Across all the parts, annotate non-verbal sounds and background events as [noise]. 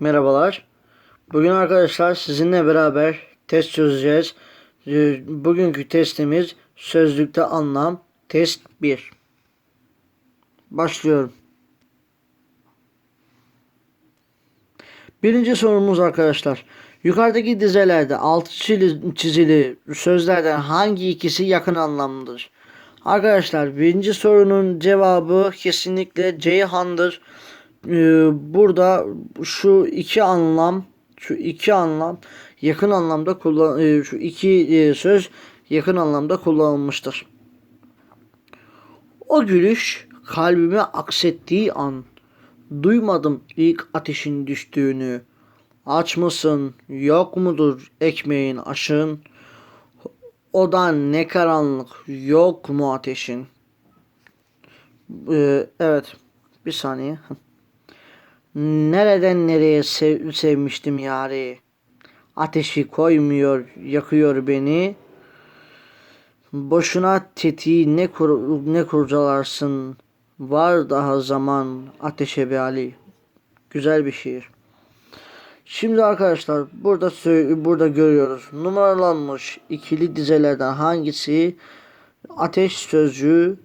Merhabalar. Bugün arkadaşlar sizinle beraber test çözeceğiz. Ee, Bugünkü testimiz sözlükte anlam test 1. Başlıyorum. Birinci sorumuz arkadaşlar. Yukarıdaki dizelerde altı çizili, çizili sözlerden hangi ikisi yakın anlamlıdır? Arkadaşlar birinci sorunun cevabı kesinlikle Ceyhan'dır. Ee, burada şu iki anlam şu iki anlam yakın anlamda kullan e, şu iki e, söz yakın anlamda kullanılmıştır. O gülüş kalbime aksettiği an duymadım ilk ateşin düştüğünü. Aç mısın? Yok mudur ekmeğin aşın? Odan ne karanlık yok mu ateşin? Ee, evet. Bir saniye. [laughs] Nereden nereye sev- sevmiştim yari? Ateşi koymuyor, yakıyor beni. Boşuna tetiği ne kur ne kurcalarsın? Var daha zaman ateşe be Ali. Güzel bir şiir. Şimdi arkadaşlar burada burada görüyoruz. Numaralanmış ikili dizelerden hangisi ateş sözcüğü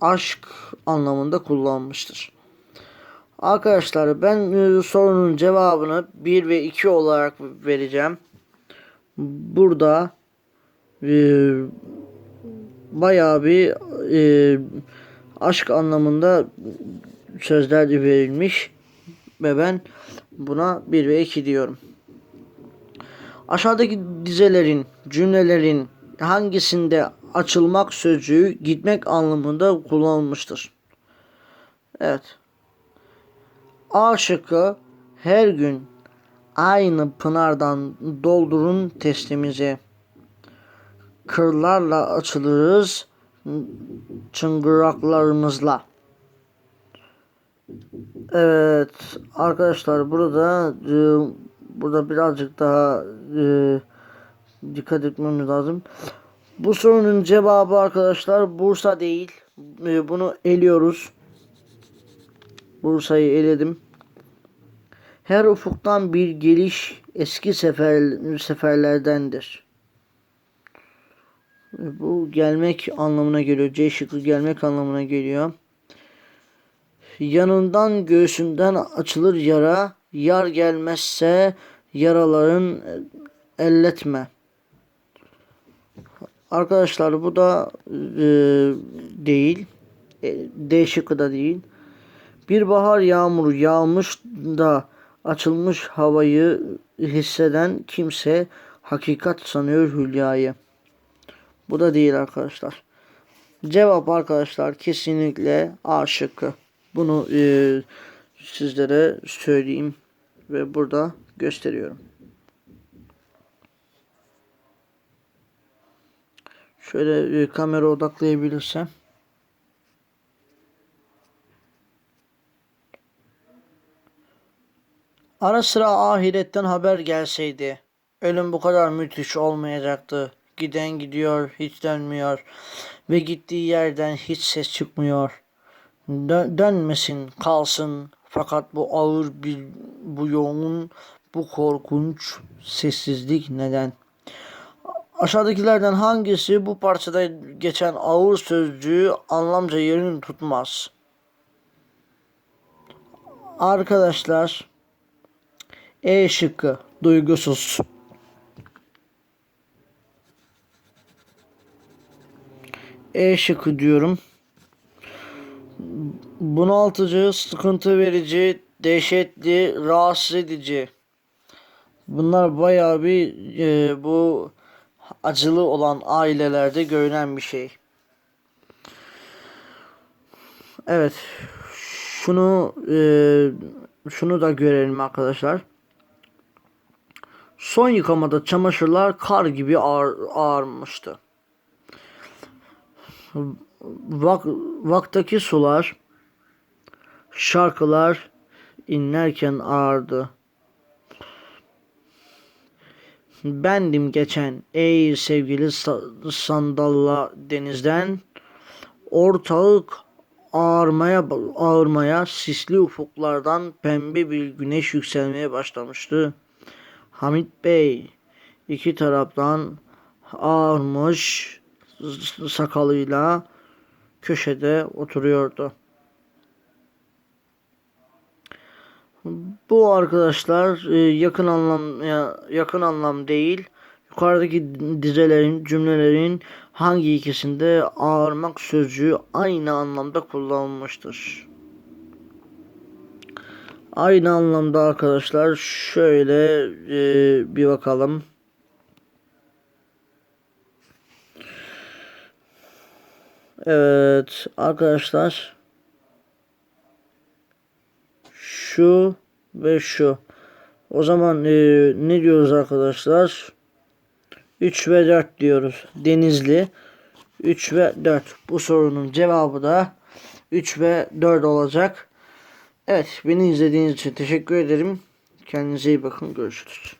aşk anlamında kullanmıştır? Arkadaşlar ben e, sorunun cevabını 1 ve 2 olarak vereceğim. Burada e, bayağı bir e, aşk anlamında sözler verilmiş ve ben buna 1 ve 2 diyorum. Aşağıdaki dizelerin, cümlelerin hangisinde açılmak sözcüğü gitmek anlamında kullanılmıştır? Evet. A şıkkı her gün aynı pınardan doldurun testimizi. Kırlarla açılırız çıngıraklarımızla. Evet arkadaşlar burada e, burada birazcık daha e, dikkat etmemiz lazım. Bu sorunun cevabı arkadaşlar Bursa değil. E, bunu eliyoruz. Bursa'yı eledim. Her ufuktan bir geliş eski sefer, seferlerdendir. Bu gelmek anlamına geliyor. C şıkkı gelmek anlamına geliyor. Yanından göğsünden açılır yara. Yar gelmezse yaraların elletme. Arkadaşlar bu da e, değil. E, D şıkkı da değil. Bir bahar yağmuru yağmış da açılmış havayı hisseden kimse hakikat sanıyor hülyayı. Bu da değil arkadaşlar. Cevap arkadaşlar kesinlikle A şıkkı. Bunu e, sizlere söyleyeyim ve burada gösteriyorum. Şöyle e, kamera odaklayabilirsem. Ara sıra ahiretten haber gelseydi. Ölüm bu kadar müthiş olmayacaktı. Giden gidiyor, hiç dönmüyor. Ve gittiği yerden hiç ses çıkmıyor. Dö- dönmesin, kalsın. Fakat bu ağır bir, bu yoğun, bu korkunç sessizlik neden? Aşağıdakilerden hangisi bu parçada geçen ağır sözcüğü anlamca yerini tutmaz? Arkadaşlar, e şıkkı duygusuz. E şıkkı diyorum. Bunaltıcı, sıkıntı verici, dehşetli, rahatsız edici. Bunlar bayağı bir e, bu acılı olan ailelerde görünen bir şey. Evet. Şunu e, şunu da görelim arkadaşlar. Son yıkamada çamaşırlar kar gibi ağır, ağarmıştı. Vak, vaktaki sular, şarkılar inlerken ağardı. Bendim geçen ey sevgili sa- sandalla denizden ortalık ağarmaya ağırmaya sisli ufuklardan pembe bir güneş yükselmeye başlamıştı. Hamit Bey iki taraftan ağarmış sakalıyla köşede oturuyordu. Bu arkadaşlar e, yakın anlam ya- yakın anlam değil. Yukarıdaki dizelerin, cümlelerin hangi ikisinde ağırmak sözcüğü aynı anlamda kullanılmıştır? Aynı anlamda arkadaşlar şöyle e, bir bakalım. Evet arkadaşlar şu ve şu. O zaman e, ne diyoruz arkadaşlar? 3 ve 4 diyoruz. Denizli 3 ve 4. Bu sorunun cevabı da 3 ve 4 olacak. Evet beni izlediğiniz için teşekkür ederim. Kendinize iyi bakın. Görüşürüz.